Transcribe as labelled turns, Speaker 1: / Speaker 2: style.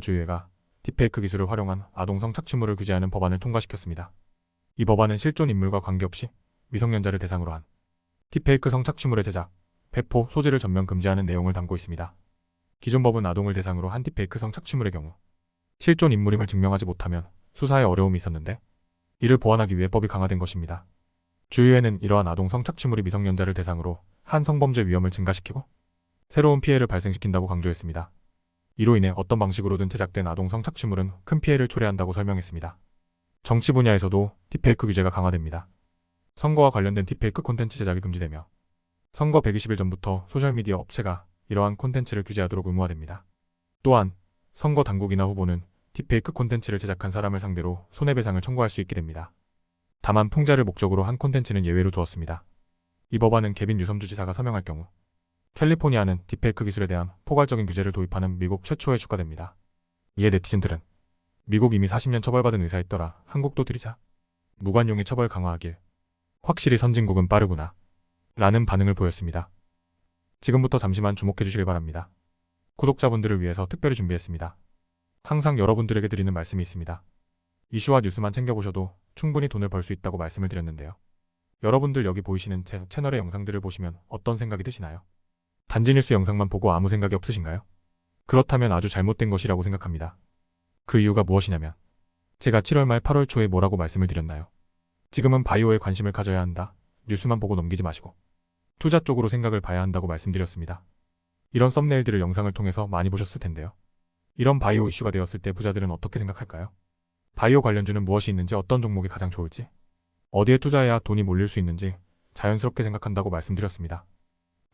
Speaker 1: 주의회가 딥페이크 기술을 활용한 아동 성착취물을 규제하는 법안을 통과시켰습니다. 이 법안은 실존 인물과 관계없이 미성년자를 대상으로 한 딥페이크 성착취물의 제작, 배포, 소지를 전면 금지하는 내용을 담고 있습니다. 기존 법은 아동을 대상으로 한 딥페이크 성착취물의 경우 실존 인물임을 증명하지 못하면 수사에 어려움이 있었는데 이를 보완하기 위해 법이 강화된 것입니다. 주의회는 이러한 아동 성착취물이 미성년자를 대상으로 한 성범죄 위험을 증가시키고 새로운 피해를 발생시킨다고 강조했습니다. 이로 인해 어떤 방식으로든 제작된 아동 성착취물은 큰 피해를 초래한다고 설명했습니다. 정치 분야에서도 딥페이크 규제가 강화됩니다. 선거와 관련된 딥페이크 콘텐츠 제작이 금지되며 선거 120일 전부터 소셜미디어 업체가 이러한 콘텐츠를 규제하도록 의무화됩니다. 또한 선거 당국이나 후보는 딥페이크 콘텐츠를 제작한 사람을 상대로 손해배상을 청구할 수 있게 됩니다. 다만 풍자를 목적으로 한 콘텐츠는 예외로 두었습니다. 이 법안은 개빈 유섬 주지사가 서명할 경우 캘리포니아는 딥페이크 기술에 대한 포괄적인 규제를 도입하는 미국 최초의 주가됩니다. 이에 네티즌들은 미국 이미 40년 처벌받은 의사였더라 한국도 들이자 무관용의 처벌 강화하길 확실히 선진국은 빠르구나 라는 반응을 보였습니다. 지금부터 잠시만 주목해 주시길 바랍니다. 구독자분들을 위해서 특별히 준비했습니다. 항상 여러분들에게 드리는 말씀이 있습니다. 이슈와 뉴스만 챙겨보셔도 충분히 돈을 벌 수 있다고 말씀을 드렸는데요. 여러분들 여기 보이시는 제 채널의 영상들을 보시면 어떤 생각이 드시나요? 단지 뉴스 영상만 보고 아무 생각이 없으신가요? 그렇다면 아주 잘못된 것이라고 생각합니다. 그 이유가 무엇이냐면 제가 7월 말 8월 초에 뭐라고 말씀을 드렸나요? 지금은 바이오에 관심을 가져야 한다. 뉴스만 보고 넘기지 마시고 투자 쪽으로 생각을 봐야 한다고 말씀드렸습니다. 이런 썸네일들을 영상을 통해서 많이 보셨을 텐데요. 이런 바이오 이슈가 되었을 때 부자들은 어떻게 생각할까요? 바이오 관련주는 무엇이 있는지 어떤 종목이 가장 좋을지 어디에 투자해야 돈이 몰릴 수 있는지 자연스럽게 생각한다고 말씀드렸습니다.